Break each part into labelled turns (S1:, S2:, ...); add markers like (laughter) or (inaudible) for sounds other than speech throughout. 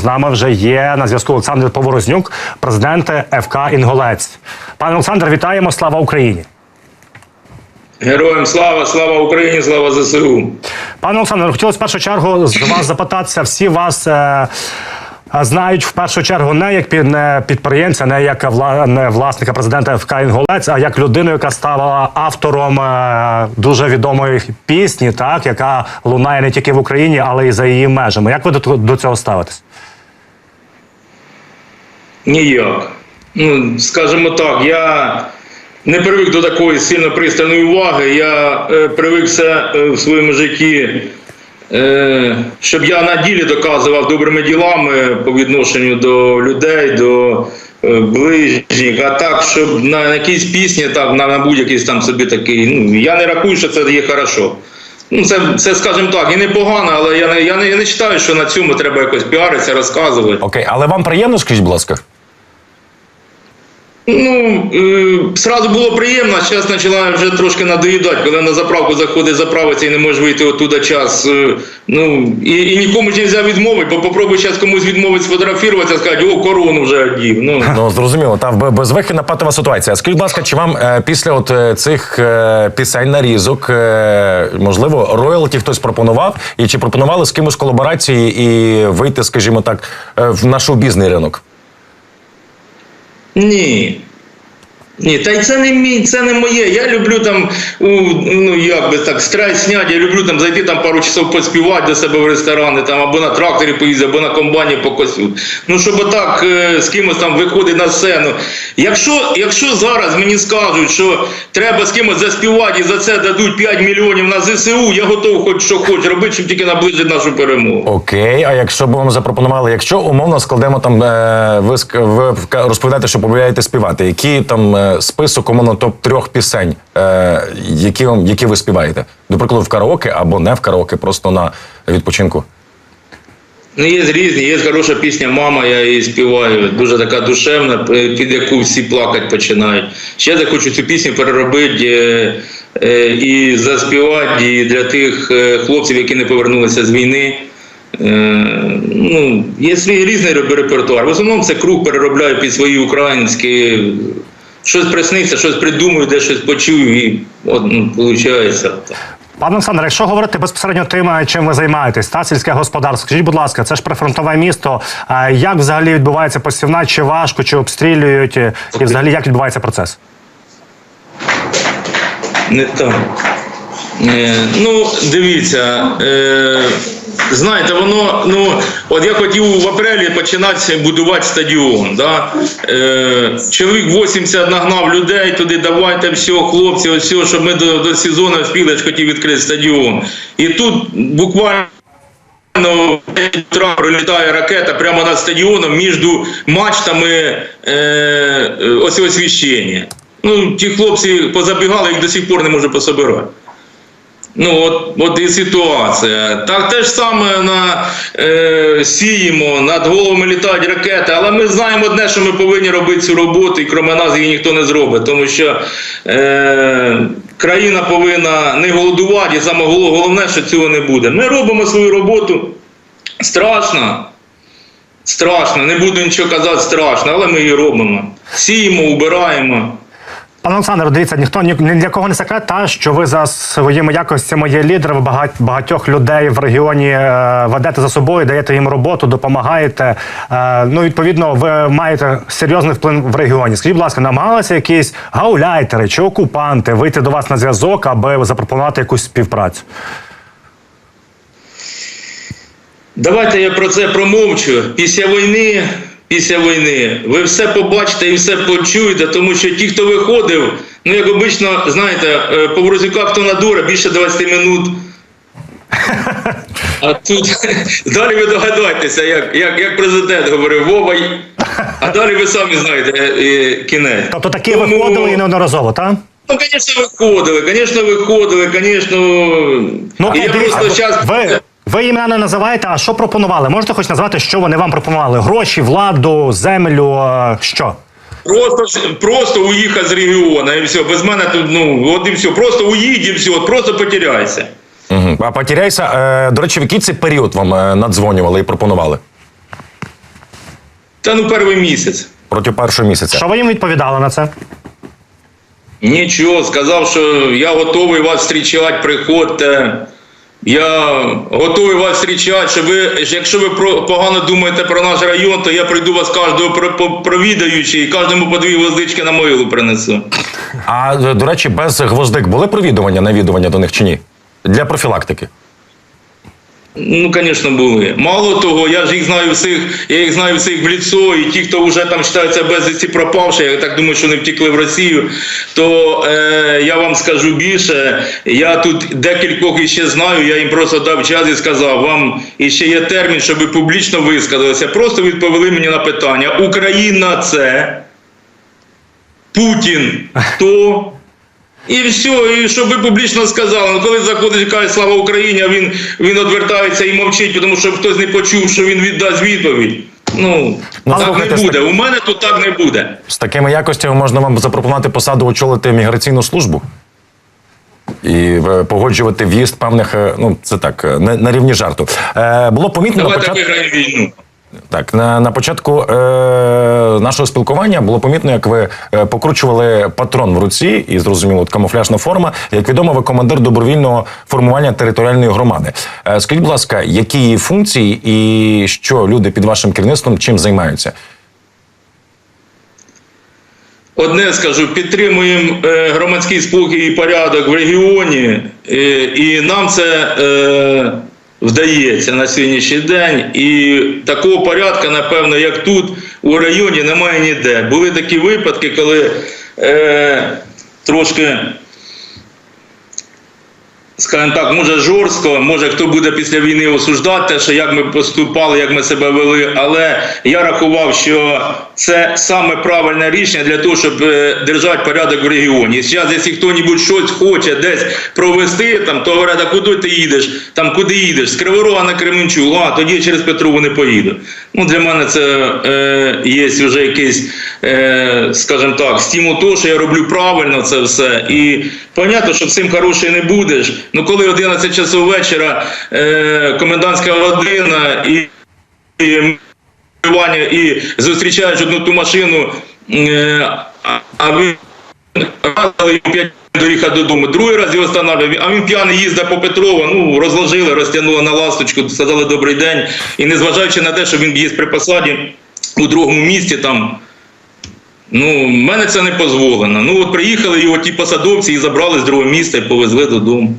S1: З нами вже є на зв'язку Олександр Поворознюк, президент ФК Інголець. Пане Олександр, вітаємо! Слава Україні!
S2: Героям слава, слава Україні, слава ЗСУ.
S1: Пане Олександр, хотілося в першу чергу з вас запитатися. Всі вас е, е, знають в першу чергу не як під, не підприємця, не як вла, не власника президента ФК Інголець, а як людину, яка стала автором е, дуже відомої пісні, так яка лунає не тільки в Україні, але й за її межами. Як ви до, до цього ставитесь?
S2: Ніяк. Ну, скажімо так, я не привик до такої сильно пристальної уваги. Я е, привик все е, в своєму житті, е, щоб я на ділі доказував добрими ділами по відношенню до людей, до е, ближніх. А так, щоб на якійсь пісні, так, на, на будь-якийсь там собі такий. Ну, я не рахую, що це є хорошо. Ну, це, це скажімо так, і непогано, але я не, я не вважаю, що на цьому треба якось піаритися, розказувати.
S3: Окей, але вам приємно, скажіть, будь ласка?
S2: Ну, сразу було приємно, зараз почала вже трошки надоїдати, коли на заправку заходить заправиться і не можеш вийти оттуда час. Е, ну, і, і нікому ж не можна відмовити, бо попробуй зараз комусь відмовити сфотографуватися, сказати, о, корону вже одів. Ну, (laughs)
S3: Ну зрозуміло, та б- безвихідна патова ситуація. Скажіть, будь ласка, чи вам е, після от е, цих е, пісень нарізок, е, можливо, роялті хтось пропонував, і чи пропонували з кимось колаборації і вийти, скажімо так, е, в наш шоу-бізний ринок?
S2: Ні. Ні, та й це не мій, це не моє. Я люблю там, ну як би так, стрес зняти, я люблю там зайти там пару часов поспівати до себе в ресторани, там або на тракторі поїздити, або на комбайні покосю. Ну, щоб отак е, з кимось там виходити на сцену. Якщо, якщо зараз мені скажуть, що треба з кимось заспівати і за це дадуть 5 мільйонів на ЗСУ, я готов хоч що хоч робити, щоб тільки наблизити нашу перемогу.
S3: Окей, а якщо б вам запропонували, якщо умовно складемо там, е, ви, розповідаєте, що полюбляєте співати, які там е, список умовно топ трьох пісень, е, які, які ви співаєте? До прикладу, в караоке або не в караоке, просто на відпочинку.
S2: Ну, є різні, є хороша пісня Мама, я її співаю. Дуже така душевна, під яку всі плакати починають. Ще я хочу цю пісню переробити е, е, і заспівати і для тих е, хлопців, які не повернулися з війни. Е, ну, є свій різний репертуар. В основному це круг переробляю під свої українські. Щось присниться, щось придумаю, де щось почую, і от, ну, виходить.
S1: Пане Олександр, якщо говорити безпосередньо тим, е, чим ви займаєтесь, та сільське господарство, скажіть, будь ласка, це ж прифронтове місто. Е, Як взагалі відбувається посівна? Чи важко, чи обстрілюють? І взагалі як відбувається процес?
S2: Не там. Е, ну, дивіться, е, знаєте, воно, ну, от я хотів в апрелі починати будувати стадіон. Да? Е, чоловік 80 нагнав людей туди, давайте все, хлопці, ось щоб ми до, до сезону вспіли, ж хотів відкрити стадіон. І тут буквально. Утра прилітає ракета прямо над стадіоном між мачтами е, е, ось освіщення. Ну, ті хлопці позабігали, їх до сих пор не можу пособирати. Ну, от, от і ситуація. Так те ж саме на, е, сіємо, над головами літають ракети, але ми знаємо одне, що ми повинні робити цю роботу, і крім нас її ніхто не зробить. Тому що е, країна повинна не голодувати, і саме головне, що цього не буде. Ми робимо свою роботу. Страшно. Страшно, не буду нічого казати страшно, але ми її робимо. Сіємо, убираємо.
S1: Пане Олександр, дивіться, ніхто ні, для кого не секрет, та що ви за своїми якостями є лідером багать, багатьох людей в регіоні е, ведете за собою, даєте їм роботу, допомагаєте. Е, ну, відповідно, ви маєте серйозний вплив в регіоні. Скажіть, будь ласка, намагалися якісь гауляйтери чи окупанти вийти до вас на зв'язок, аби запропонувати якусь співпрацю?
S2: Давайте я про це промовчу. Після війни, після війни, ви все побачите і все почуєте, тому що ті, хто виходив, ну як обично, знаєте, е, по Борозюках то надура більше 20 минут. А тут (laughs) далі ви догадаєтеся, як, як, як президент говорив Вова, а далі ви самі знаєте е, кінець.
S1: Тобто такі
S2: Тому-
S1: виходили і неодноразово, так?
S2: Ну, звісно, виходили, звісно, виходили, звісно.
S1: Ну,
S2: і я
S1: дивіться,
S2: просто зараз.
S1: ви, ви імена не називаєте, а що пропонували? Можете хоч назвати, що вони вам пропонували? Гроші, владу, землю, що?
S2: Просто, просто уїхати з регіону і все. Без мене тут, ну, от і все. Просто уїдь і все, от просто потеряйся.
S3: Угу. А потеряйся, е, до речі, в який це період вам е, надзвонювали і пропонували?
S2: Та ну перший місяць.
S3: Проти першого місяця.
S1: Що ви їм відповідали на це?
S2: Нічого, сказав, що я готовий вас зустрічати, приходьте. Я готовий вас зустрічати, що ви, якщо ви про, погано думаєте про наш район, то я прийду вас кожного провідаючи і кожному по дві гвоздички на могилу принесу.
S3: А до речі, без гвоздик були провідування, навідування до них чи ні? Для профілактики.
S2: Ну, звісно, були. Мало того, я ж їх знаю всіх, я їх знаю всіх в ліцо, і ті, хто вже там вважаються безвісті пропавши, я так думаю, що не втекли в Росію, то е, я вам скажу більше. Я тут декількох іще знаю, я їм просто дав час і сказав, вам іще є термін, щоб публічно висказалися. Просто відповіли мені на питання: Україна це Путін хто? І все, і щоб ви публічно сказали, ну коли заходить і каже слава Україні, а він, він відвертається і мовчить, тому що хтось не почув, що він віддасть відповідь. Ну,
S3: Ну,
S2: так
S3: слухайте,
S2: не буде. У мене тут так не буде.
S3: З такими якостями можна вам запропонувати посаду очолити міграційну службу і е, погоджувати в'їзд певних, е, ну це так, е, на, на рівні жарту. Е, було помітно на
S2: Давайте
S3: початку.
S2: виграємо війну.
S3: Так, на, на початку е, нашого спілкування було помітно, як ви е, покручували патрон в руці, і зрозуміло, от камуфляжна форма. Як відомо, ви командир добровільного формування територіальної громади. Е, скажіть, будь ласка, які її функції і що люди під вашим керівництвом чим займаються?
S2: Одне скажу, підтримуємо е, громадський спокій і порядок в регіоні, е, і нам це е, вдається на сьогоднішній день. І такого порядку, напевно, як тут у районі, немає ніде. Були такі випадки, коли е, трошки. Скажімо так, може жорстко, може хто буде після війни осуждати, те, що як ми поступали, як ми себе вели. Але я рахував, що це саме правильне рішення для того, щоб е, держати порядок в регіоні. Зараз, якщо хто-небудь щось хоче десь провести, там, то говорять, а куди ти їдеш? Там куди їдеш? З Криворога на Кременчуг, а тоді я через Петрову не поїду. Ну, для мене це е, є вже якийсь, е, скажімо так, стимул того, що я роблю правильно це все. І понятно, що всім хороший не будеш. Ну коли 11 часов вечора е, комендантська година і, і і зустрічаєш одну ту машину, е, а- ви радили п'ять доїхати додому. Другий раз його встановлював, а він п'яний їздив по Петрова, ну розложили, розтягнули на ласточку, сказали добрий день. І незважаючи на те, що він є при посаді у другому місті там. Ну, мене це не дозволено. Ну, от приїхали його ті посадовці і забрали з другого міста і повезли додому.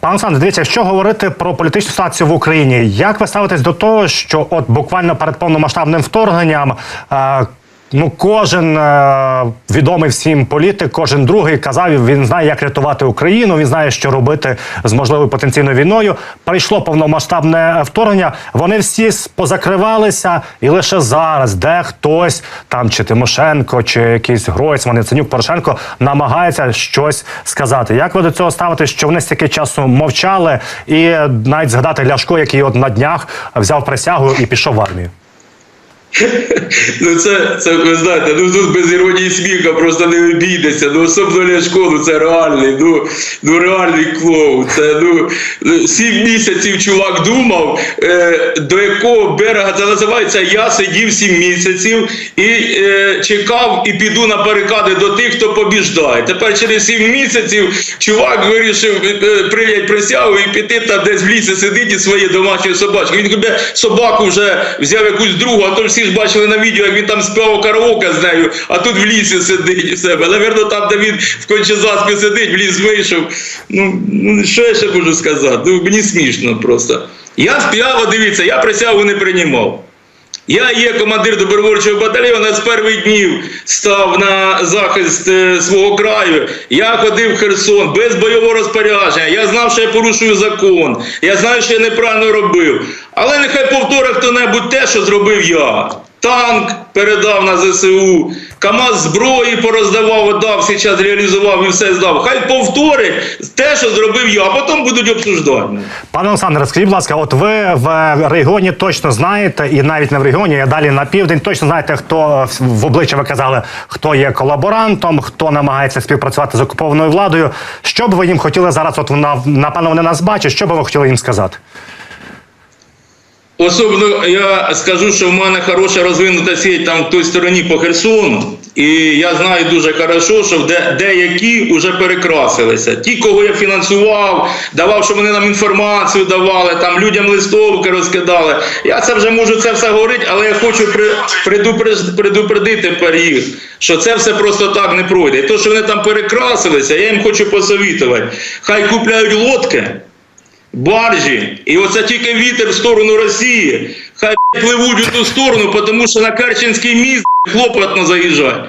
S1: Пане Олександр, дивіться, якщо говорити про політичну ситуацію в Україні, як ви ставитесь до того, що от буквально перед повномасштабним вторгненням е, ну кожен е, відомий всім політик, кожен другий казав, він знає, як рятувати Україну, він знає, що робити з можливою потенційною війною. Прийшло повномасштабне вторгнення. Вони всі позакривалися, і лише зараз, де хтось там, чи Тимошенко, чи якийсь Гройсман, Яценюк, Порошенко намагається щось сказати. Як ви до цього ставите, що вони стільки часу мовчали, і навіть згадати Ляшко, який от на днях взяв присягу і пішов в армію?
S2: Ну це, це ви знаєте, ну тут без іронії сміха просто не обійдеться. Ну особливо Ляшко, ну це реальний, ну, ну реальний клоун. Це ну сім місяців чувак думав, е, до якого берега це називається. Я сидів сім місяців і е, чекав і піду на барикади до тих, хто побіждає. Тепер через сім місяців чувак вирішив е, прийняти присягу і піти там десь в лісі сидить і своєю домашньою собачкою. Він собаку вже взяв якусь другу, а то всі ж бачили на відео, як він там співав караоке з нею, а тут в лісі сидить в себе. Наверно, там, де він в Кончезаспі сидить, в ліс вийшов. Ну, ну що я ще можу сказати? Ну, мені смішно просто. Я співав, дивіться, я присягу не приймав. Я є командир добровольчого батальйону з перших днів став на захист е, свого краю. Я ходив в Херсон без бойового розпорядження. Я знав, що я порушую закон. Я знаю, що я неправильно робив. Але нехай повторить хто-небудь те, що зробив я. Танк передав на ЗСУ, КАМАЗ зброї пороздавав, отдав, зараз реалізував і все здав. Хай повторить те, що зробив я, а потім будуть обсуждати.
S1: Пане Олександре, скажіть, будь ласка, от ви в регіоні точно знаєте, і навіть не в регіоні, а далі на південь, точно знаєте, хто в обличчя ви казали, хто є колаборантом, хто намагається співпрацювати з окупованою владою. Що б ви їм хотіли зараз? От вона напевно вони нас бачать. Що б ви хотіли їм сказати?
S2: Особливо я скажу, що в мене хороша розвинута сеть там в той стороні по Херсону. І я знаю дуже хорошо, що де, деякі вже перекрасилися. Ті, кого я фінансував, давав, щоб вони нам інформацію давали, там людям листовки розкидали. Я це вже можу це все говорити, але я хочу при, предупредити тепер їх, що це все просто так не пройде. І то, що вони там перекрасилися, я їм хочу посовітувати. Хай купляють лодки баржі, і оце тільки вітер в сторону Росії. Хай пливуть у ту сторону, тому що на Керченський міст хлопотно заїжджати.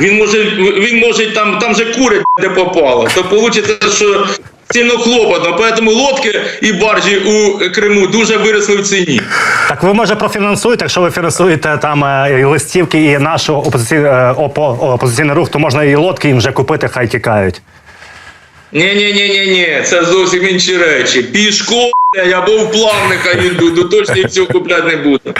S2: Він може, він може там, там же курить де попало. То вийде, що сильно хлопотно. Тому лодки і баржі у Криму дуже виросли в ціні.
S1: Так ви може профінансуєте, якщо ви фінансуєте там е, і листівки і наш опозиційний, опо, опозиційний рух, то можна і лодки їм вже купити, хай тікають.
S2: Ні, ні, ні, ні, ні, це зовсім інші речі. Пішко, блядь, або в плавника йду, то точно цього купляти не буду.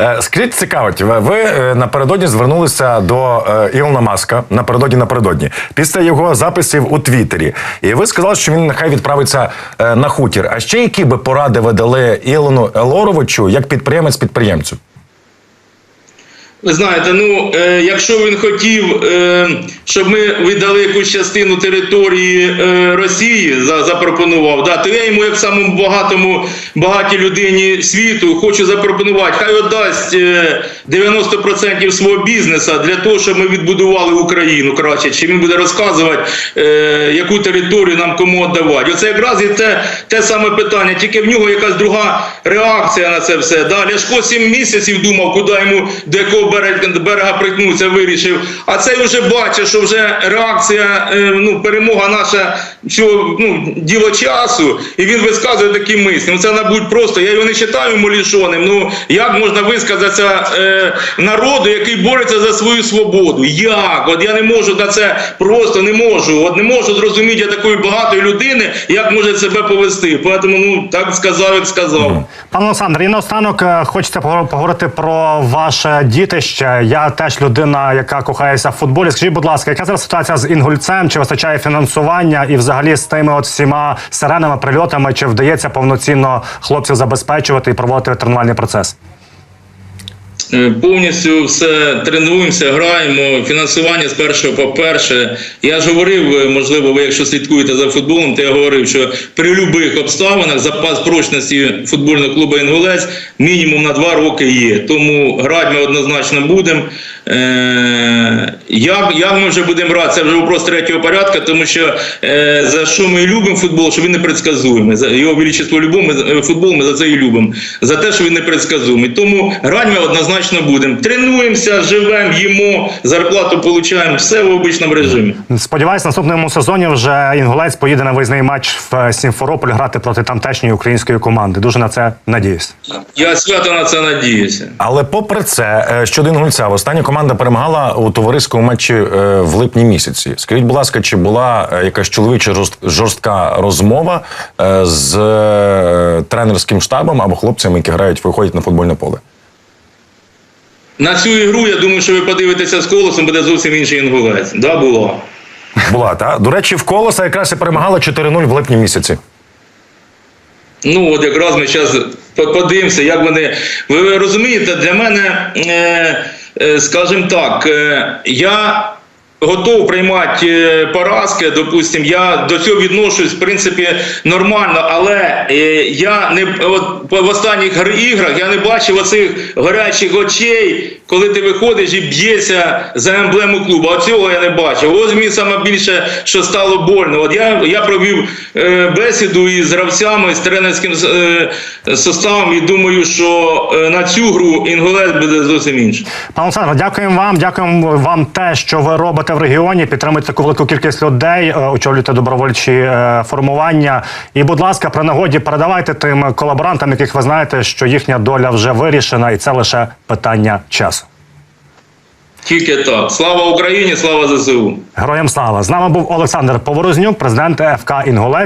S3: Е, Скажіть, цікавить, ви, е, напередодні звернулися до е, Ілона Маска напередодні напередодні після його записів у Твіттері. І ви сказали, що він нехай відправиться на хутір. А ще які би поради ви дали Ілону Елоровичу як підприємець підприємцю?
S2: Знаєте, ну е, якщо він хотів, е, щоб ми віддали якусь частину території е, Росії, за, запропонував, да, то я йому, як самому багатому багатій людині світу, хочу запропонувати, хай віддасть е, 90% свого бізнесу для того, щоб ми відбудували Україну краще. Чи він буде розказувати, е, яку територію нам кому віддавати? Оце якраз і те, те саме питання, тільки в нього якась друга реакція на це все. Да? Ляшко 7 місяців думав, куди йому до якого берега, берега притнуться, вирішив. А цей вже бачить, що вже реакція, е, ну, перемога наша цього ну, діло часу, і він висказує такі мислі. Ну це набудь просто. Я його не вважаю молішоним. Ну як можна висказатися е, народу, який бореться за свою свободу? Як? От я не можу на це просто не можу. От не можу зрозуміти я такої багатої людини, як може себе повести. Тому ну так сказав, як сказав.
S1: Пане Олександр, і наостанок е, хочеться поговорити про ваше дітище. Я теж людина, яка кохається в футболі. Скажіть, будь ласка, яка зараз ситуація з інгульцем? Чи вистачає фінансування і взагалі з тими от всіма сиренами, прильотами? Чи вдається повноцінно хлопців забезпечувати і проводити тренувальний процес?
S2: Е, Повністю все тренуємося, граємо. Фінансування з першого по перше. Я ж говорив, е, можливо, ви якщо слідкуєте за футболом, то я говорив, що при будь-яких обставинах запас прочності футбольного клубу Інгулець мінімум на два роки є. Тому грати ми однозначно будемо. Е, як, як ми вже будемо грати, це вже вопрос третього порядку, тому що е, за що ми любимо футбол, що він непредсказуємий. За його величество за- е, футбол ми за це і любимо. За те, що він непредсказуємий. Тому грати ми однозначно будемо. Тренуємося, живемо, їмо, зарплату отримуємо, все в обичному режимі.
S1: Сподіваюсь, в наступному сезоні вже інгулець поїде на виїзний матч в Сімферополь грати проти тамтешньої української команди. Дуже на це надіюсь.
S2: Я свято на це надіюся.
S3: Але попри це, е, щодо інгульця, остання команда перемагала у товариському матчі е, в липні місяці. Скажіть, будь ласка, чи була е, якась чоловіча жорстка розмова е, з тренерським штабом або хлопцями, які грають, виходять на футбольне поле?
S2: На цю ігру, я думаю, що ви подивитеся з колосом, буде зовсім інший інгулець. Да, було.
S3: Була та до речі, в колоса якраз і перемагала 4-0 в липні місяці.
S2: Ну, от якраз ми зараз подивимося, як вони. Ви розумієте, для мене, е, скажімо так, е, я готов приймати е, поразки. Допустим, я до цього відношусь, в принципі, нормально, але е, я не от в останніх іграх я не бачив оцих гарячих очей, коли ти виходиш і б'єшся за емблему клубу. А цього я не бачив. Ось мені саме більше, що стало больно. От я, я провів е, бесіду із гравцями, з тренерським составом, і думаю, що на цю гру інгулець буде зовсім інший.
S1: Пане Олександр, дякуємо вам. Дякуємо вам те, що ви робите в регіоні. підтримують таку велику кількість людей, е, очолюєте добровольчі е, формування. І, будь ласка, при нагоді передавайте тим колаборантам, яких ви знаєте, що їхня доля вже вирішена, і це лише питання часу.
S2: Тільки так. Слава Україні, слава ЗСУ.
S1: Героям слава! З нами був Олександр Поворознюк, президент ФК Інгулець.